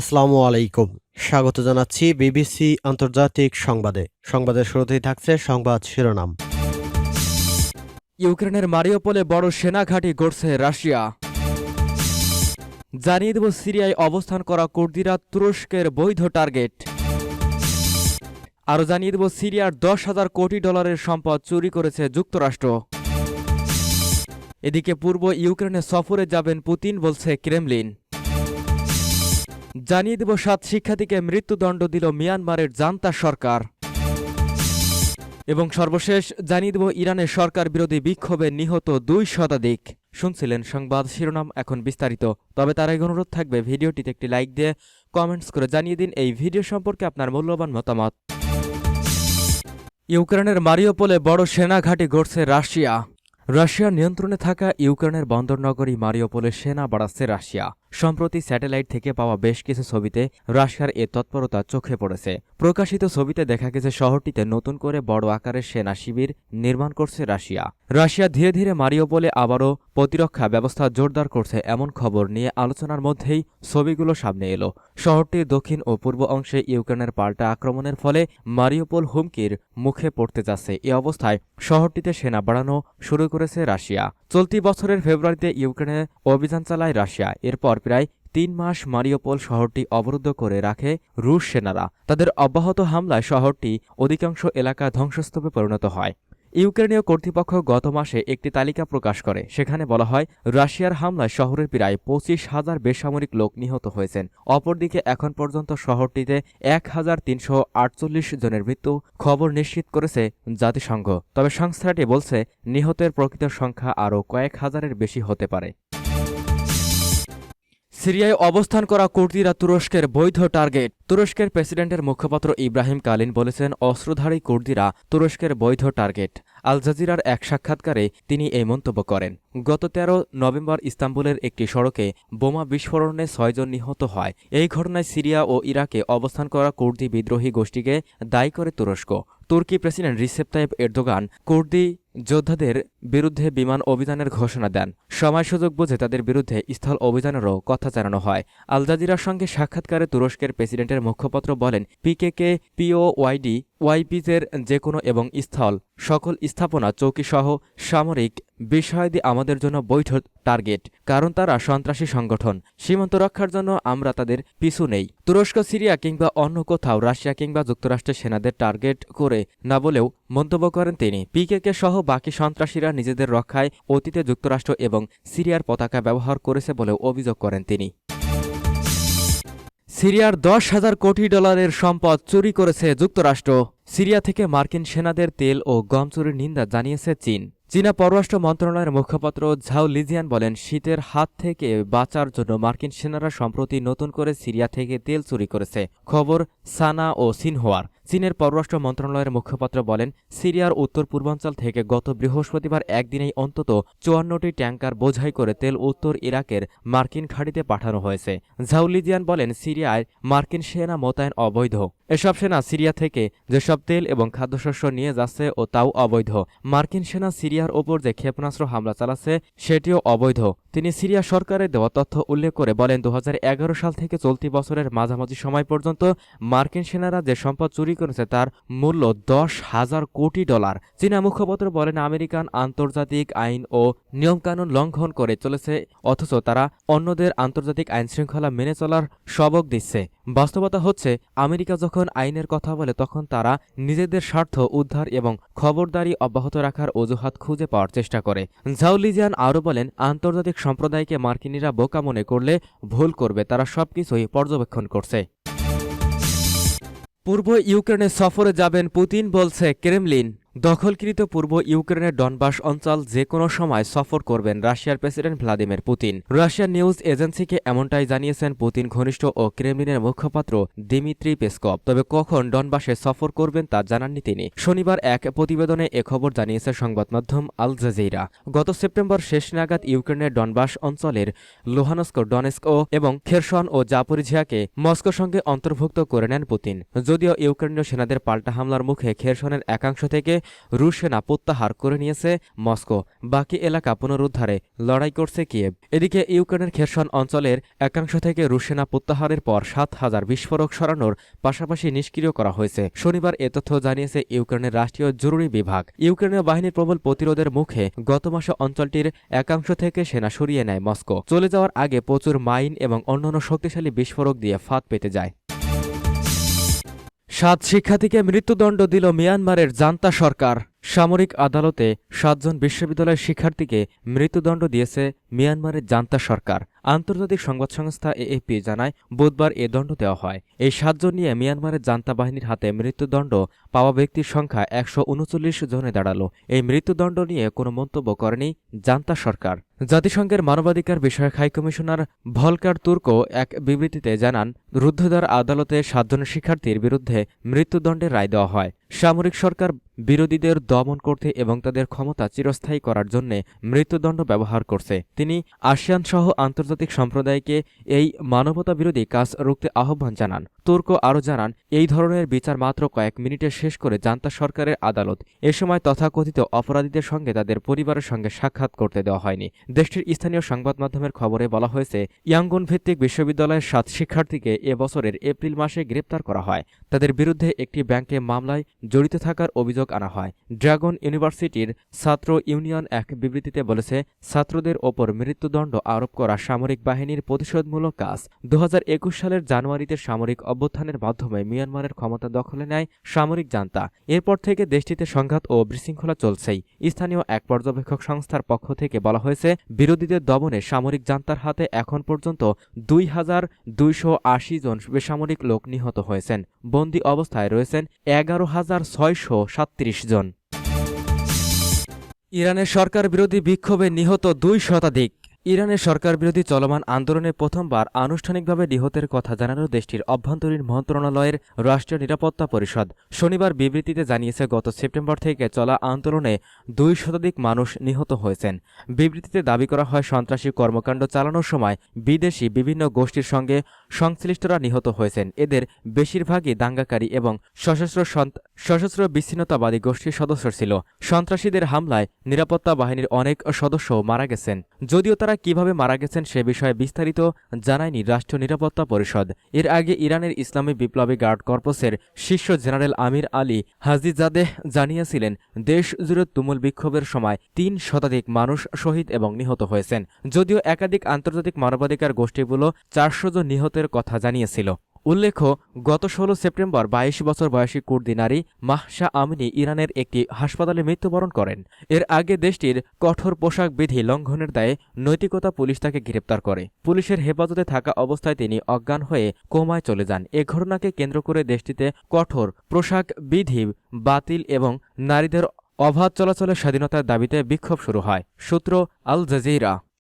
আসসালামু আলাইকুম। স্বাগত জানাচ্ছি বিবিসি আন্তর্জাতিক সংবাদে। সংবাদের শুরুতেই থাকছে সংবাদ শিরোনাম। ইউক্রেনের মারিওপোলে বড় সেনা ঘাঁটি গড়ছে রাশিয়া। জানিয়ে দেব সিরিয়ায় অবস্থান করা কুর্দিরা তুরস্কের বৈধ টার্গেট। আরও জানিয়ে দেব সিরিয়ার দশ হাজার কোটি ডলারের সম্পদ চুরি করেছে যুক্তরাষ্ট্র। এদিকে পূর্ব ইউক্রেনে সফরে যাবেন পুতিন, বলছে ক্রেমলিন। জানিয়ে দেব, সাত শিক্ষার্থীকে মৃত্যুদণ্ড দিল মিয়ানমারের জান্তা সরকার। এবং সর্বশেষ জানিয়ে দেব, ইরানের সরকার বিরোধী বিক্ষোভে নিহত দুই শতাধিক। শুনছিলেন সংবাদ শিরোনাম এখন বিস্তারিত। তবে তার এক অনুরোধ থাকবে, ভিডিওটিতে একটি লাইক দিয়ে কমেন্টস করে জানিয়ে দিন এই ভিডিও সম্পর্কে আপনার মূল্যবান মতামত। ইউক্রেনের মারিওপোলে বড় সেনা ঘাঁটি গড়ছে রাশিয়া। রাশিয়ার নিয়ন্ত্রণে থাকা ইউক্রেনের বন্দরনগরী মারিওপোলে সেনা বাড়াচ্ছে রাশিয়া। সম্প্রতি স্যাটেলাইট থেকে পাওয়া বেশ কিছু ছবিতে রাশিয়ার এ তৎপরতা চোখে পড়েছে। প্রকাশিত ছবিতে দেখা গেছে শহরটিতে নতুন করে বড় আকারের সেনা শিবির নির্মাণ করছে রাশিয়া। রাশিয়া ধীরে ধীরে মারিওপোলে আবারও প্রতিরক্ষা ব্যবস্থা জোরদার করছে এমন খবর নিয়ে আলোচনার মধ্যেই ছবিগুলো সামনে এলো। শহরটির দক্ষিণ ও পূর্ব অংশে ইউক্রেনের পাল্টা আক্রমণের ফলে মারিওপোল হুমকির মুখে পড়তে যাচ্ছে। এ অবস্থায় শহরটিতে সেনা বাড়ানো শুরু করেছে রাশিয়া। চলতি বছরের ফেব্রুয়ারিতে ইউক্রেনে অভিযান চালায় রাশিয়া। এরপর প্রায় তিন মাস মারিওপোল শহরটি অবরুদ্ধ করে রাখে রুশ সেনারা। তাদের অব্যাহত হামলায় শহরটি অধিকাংশ এলাকা ধ্বংসস্তূপে পরিণত হয়। ইউক্রেনীয় কর্তৃপক্ষ গত মাসে একটি তালিকা প্রকাশ করে। সেখানে বলা হয়, রাশিয়ার হামলায় শহরের প্রায় পঁচিশ হাজার বেসামরিক লোক নিহত হয়েছেন। অপরদিকে এখন পর্যন্ত শহরটিতে এক হাজার তিনশো আটচল্লিশ জনের মৃত্যু খবর নিশ্চিত করেছে জাতিসংঘ। তবে সংস্থাটি বলছে, নিহতের প্রকৃত সংখ্যা আরও কয়েক হাজারের বেশি হতে পারে। সিরিয়ায় অবস্থান করা কুর্দিরা তুরস্কের বৈধ টার্গেট। তুরস্কের প্রেসিডেন্টের মুখপাত্র ইব্রাহিম কালিন বলেছেন, অস্ত্রধারী কুর্দিরা তুরস্কের বৈধ টার্গেট। আল জাজিরার এক সাক্ষাৎকারে তিনি এই মন্তব্য করেন, গত তেরো নভেম্বর ইস্তাম্বুলের একটি সড়কে বোমা বিস্ফোরণে ছয়জন নিহত হয়। এই ঘটনায় সিরিয়া ও ইরাকে অবস্থান করা কুর্দি বিদ্রোহী গোষ্ঠীকে দায়ী করে তুরস্ক। তুর্কি প্রেসিডেন্ট রিসেপ তাইব এরদোগান, কুর্দি যোদ্ধাদের বিরুদ্ধে বিমান অভিযানের ঘোষণা দেন। সময় সুযোগ বুঝে তাদের বিরুদ্ধে স্থল অভিযানেরও কথা জানানো হয়। আল জাজিরার সঙ্গে সাক্ষাৎকারে তুরস্কের প্রেসিডেন্টের মুখপাত্র বলেন, পিকেকে, পিওওয়াইডি, ওয়াইপিজের যে কোনো এবং স্থল, সকল স্থাপনা, চৌকিসহ সামরিক বিষয়াদি আমাদের জন্য বৈধ টার্গেট, কারণ তারা সন্ত্রাসী সংগঠন। সীমান্ত রক্ষার জন্য আমরা তাদের পিছু নেই। তুরস্ক, সিরিয়া কিংবা অন্য কোথাও রাশিয়া কিংবা যুক্তরাষ্ট্রের সেনাদের টার্গেট করে না বলেও মন্তব্য করেন তিনি। পিকেকে সহ বাকি সন্ত্রাসীরা নিজেদের রক্ষায় অতীতে যুক্তরাষ্ট্র এবং সিরিয়ার পতাকা ব্যবহার করেছে বলেও অভিযোগ করেন তিনি। সিরিয়ার দশ হাজার কোটি ডলারের সম্পদ চুরি করেছে যুক্তরাষ্ট্র। সিরিয়া থেকে মার্কিন সেনাদের তেল ও গম চুরির নিন্দা জানিয়েছে চীন। চীনা পররাষ্ট্র মন্ত্রণালয়ের মুখপাত্র ঝাও লিজিয়ান বলেন, শীতের হাত থেকে বাঁচার জন্য মার্কিন সেনারা সম্প্রতি নতুন করে সিরিয়া থেকে তেল চুরি করেছে। খবর সানা ও সিনহোয়ার। চীনের পররাষ্ট্র মন্ত্রণালয়ের মুখপাত্র বলেন, সিরিয়ার উত্তর পূর্বাঞ্চল থেকে গত বৃহস্পতিবার একদিনেই অন্তত চুয়ান্নটি ট্যাঙ্কার বোঝাই করে তেল উত্তর ইরাকের মার্কিন খাড়িতে পাঠানো হয়েছে। ঝাউলিজিয়ান বলেন, সিরিয়ায় মার্কিন সেনা মোতায়েন অবৈধ। এসব সেনা সিরিয়া থেকে যেসব তেল এবং খাদ্যশস্য নিয়ে যাচ্ছে ও তাও অবৈধ। মার্কিন সেনা সিরিয়ার ওপর যে ক্ষেপণাস্ত্র হামলা চালাচ্ছে, সেটিও অবৈধ। তিনি সিরিয়া সরকারের দেওয়া তথ্য উল্লেখ করে বলেন দু সাল থেকে চলতি বছরের মাঝামাঝি সময় পর্যন্ত মার্কিন সেনারা যে সম্পদ চুরি করেছে তার মূল্য দশ হাজার কোটি ডলার। চীনা মুখপাত্র বলেন, আমেরিকান আন্তর্জাতিক আইন ও নিয়মকানুন লঙ্ঘন করে চলেছে, অথচ তারা অন্যদের আন্তর্জাতিক আইন শৃঙ্খলা মেনে চলার সবক দিচ্ছে। বাস্তবতা হচ্ছে, আমেরিকা যখন আইনের কথা বলে, তখন তারা নিজেদের স্বার্থ উদ্ধার এবং খবরদারি অব্যাহত রাখার অজুহাত খুঁজে পাওয়ার চেষ্টা করে। জাউলিজিয়ান আরও বলেন, আন্তর্জাতিক সম্প্রদায়কে মার্কিনিরা বোকা মনে করলে ভুল করবে, তারা সবকিছুই পর্যবেক্ষণ করছে। পূর্ব ইউক্রেনে সফরে যাবেন পুতিন, বলছে ক্রেমলিন। দখলকৃত পূর্ব ইউক্রেনের ডনবাস অঞ্চল যে কোনো সময় সফর করবেন রাশিয়ার প্রেসিডেন্ট ভ্লাদিমির পুতিন। রাশিয়ার নিউজ এজেন্সিকে এমনটাই জানিয়েছেন পুতিন ঘনিষ্ঠ ও ক্রেমলিনের মুখপাত্র দিমিত্রি পেসকপ তবে কখন ডনবাসে সফর করবেন তা জানাননি তিনি। শনিবার এক প্রতিবেদনে এ খবর জানিয়েছে সংবাদ মাধ্যম আল জাজিরা। গত সেপ্টেম্বর শেষ নাগাদ ইউক্রেনের ডনবাস অঞ্চলের লোহানস্ক, ডনেস্ক ও এবং খেরসন ও জাপরিঝিয়াকে মস্কোর সঙ্গে অন্তর্ভুক্ত করে নেন পুতিন। যদিও ইউক্রেনীয় সেনাদের পাল্টা হামলার মুখে খেরসনের একাংশ থেকে রুশ সেনা প্রত্যাহার করে নিয়েছে মস্কো। বাকি এলাকা পুনরুদ্ধারে লড়াই করছে কিয়েভ। এদিকে ইউক্রেনের খেরসন অঞ্চলের একাংশ থেকে রুশ সেনা প্রত্যাহারের পর সাত হাজার বিস্ফোরক সরানোর পাশাপাশি নিষ্ক্রিয় করা হয়েছে। শনিবার এ তথ্য জানিয়েছে ইউক্রেনের রাষ্ট্রীয় জরুরি বিভাগ। ইউক্রেনীয় বাহিনীর প্রবল প্রতিরোধের মুখে গত মাসে অঞ্চলটির একাংশ থেকে সেনা সরিয়ে নেয় মস্কো। চলে যাওয়ার আগে প্রচুর মাইন এবং অন্যান্য শক্তিশালী বিস্ফোরক দিয়ে ফাঁদ পেতে যায়। সাত শিক্ষার্থীকে মৃত্যুদণ্ড দিল মিয়ানমারের জান্তা সরকার। সামরিক আদালতে সাতজন বিশ্ববিদ্যালয়ের শিক্ষার্থীকে মৃত্যুদণ্ড দিয়েছে মিয়ানমারের জান্তা সরকার। আন্তর্জাতিক সংবাদ সংস্থা এএপি জানায়, বুধবার এ দণ্ড দেওয়া হয়। এই সাতজন নিয়ে মিয়ানমারের জান্তা বাহিনীর হাতে মৃত্যুদণ্ড, পাওয়া ব্যক্তির সংখ্যা একশো উনচল্লিশ জনে দাঁড়াল। এই মৃত্যুদণ্ড নিয়ে কোনো মন্তব্য করেনি জান্তা সরকার। জাতিসংঘের মানবাধিকার বিষয়ক হাইকমিশনার ভলকার তুর্কো এক বিবৃতিতে জানান, রুদ্ধদ্বার আদালতে সাতজন শিক্ষার্থীর বিরুদ্ধে মৃত্যুদণ্ডের রায় দেওয়া হয়। সামরিক সরকার বিরোধীদের দমন করতে এবং তাদের ক্ষমতা চিরস্থায়ী করার জন্য মৃত্যুদণ্ড ব্যবহার করছে। তিনি আসিয়ান সহ আন্তর্জাতিক সম্প্রদায়কে এই মানবতা বিরোধী কাজ রুখতে আহ্বান জানান। তুর্ক আরও জানান, এই ধরনের বিচার মাত্র কয়েক মিনিটে শেষ করে জান্তা সরকারের আদালত। এ সময় তথাকথিত অপরাধীদের সঙ্গে তাদের পরিবারের সঙ্গে সাক্ষাৎ করতে দেওয়া হয়নি। দেশটির স্থানীয় সংবাদ মাধ্যমের খবরে বলা হয়েছে, ইয়াঙ্গুন ভিত্তিক বিশ্ববিদ্যালয়ের সাত শিক্ষার্থীকে এ বছরের এপ্রিল মাসে গ্রেপ্তার করা হয়। তাদের বিরুদ্ধে একটি ব্যাংকে মামলায় জড়িত থাকার অভিযোগ আনা হয়। ড্রাগন ইউনিভার্সিটির ছাত্র ইউনিয়ন এক বিবৃতিতে বলেছে, ছাত্রদের ওপর মৃত্যুদণ্ড আরোপ করা সামরিক বাহিনীর প্রতিশোধমূলক কাজ। দু হাজার একুশ সালের জানুয়ারিতে সামরিক অভ্যুত্থানের মাধ্যমে মিয়ানমারের ক্ষমতা দখলে নেয় সামরিক জান্তা। এরপর থেকে দেশটিতে সংঘাত ও বিশৃঙ্খলা চলছেই। স্থানীয় এক পর্যবেক্ষক সংস্থার পক্ষ থেকে বলা হয়েছে, বিরোধীদের দমনে সামরিক জান্তার হাতে এখন পর্যন্ত দুই হাজার দুইশো আশি জন বেসামরিক লোক নিহত হয়েছেন। বন্দি অবস্থায় রয়েছেন এগারো হাজার ছয়শো সাত্রিশ জন। ইরানের সরকার বিরোধী বিক্ষোভে নিহত দুই শতাধিক। ইরানের সরকার বিরোধী চলমান আন্দোলনে প্রথমবার আনুষ্ঠানিকভাবে নিহতের কথা জানানো দেশটির অভ্যন্তরীণ মন্ত্রণালয়ের রাষ্ট্রীয় নিরাপত্তা পরিষদ। শনিবার বিবৃতিতে জানিয়েছে, গত সেপ্টেম্বর থেকে চলা আন্দোলনে দুই শতাধিক মানুষ নিহত হয়েছেন। বিবৃতিতে দাবি করা হয়, সন্ত্রাসী কর্মকাণ্ড চালানোর সময় বিদেশি বিভিন্ন গোষ্ঠীর সঙ্গে সংশ্লিষ্টরা নিহত হয়েছেন। এদের বেশিরভাগই দাঙ্গাকারী এবং সশস্ত্র সশস্ত্র বিচ্ছিন্নতাবাদী গোষ্ঠীর সদস্য ছিল। সন্ত্রাসীদের হামলায় নিরাপত্তা বাহিনীর অনেক সদস্যও মারা গেছেন। যদিও তারা কীভাবে মারা গেছেন সে বিষয়ে বিস্তারিত জানায়নি রাষ্ট্র নিরাপত্তা পরিষদ। এর আগে ইরানের ইসলামী বিপ্লবী গার্ড কর্পসের শীর্ষ জেনারেল আমির আলী হাজিজাদেহ জানিয়েছিলেন, দেশ জুড়ে তুমুল বিক্ষোভের সময় তিন শতাধিক মানুষ শহীদ এবং নিহত হয়েছেন, যদিও একাধিক আন্তর্জাতিক মানবাধিকার গোষ্ঠীগুলো চারশো জন নিহতের কথা জানিয়েছিল। উল্লেখ্য, গত ষোলো সেপ্টেম্বর বাইশ বছর বয়সী কুর্দি নারী মাহশা আমিনী ইরানের একটি হাসপাতালে মৃত্যুবরণ করেন। এর আগে দেশটির কঠোর পোশাক বিধি লঙ্ঘনের দায়ে নৈতিকতা পুলিশ তাকে গ্রেপ্তার করে। পুলিশের হেফাজতে থাকা অবস্থায় তিনি অজ্ঞান হয়ে কোমায় চলে যান। এ ঘটনাকে কেন্দ্র করে দেশটিতে কঠোর পোশাক বিধি বাতিল এবং নারীদের অবাধ চলাচলের স্বাধীনতার দাবিতে বিক্ষোভ শুরু হয়। সূত্র আল জাজিরা।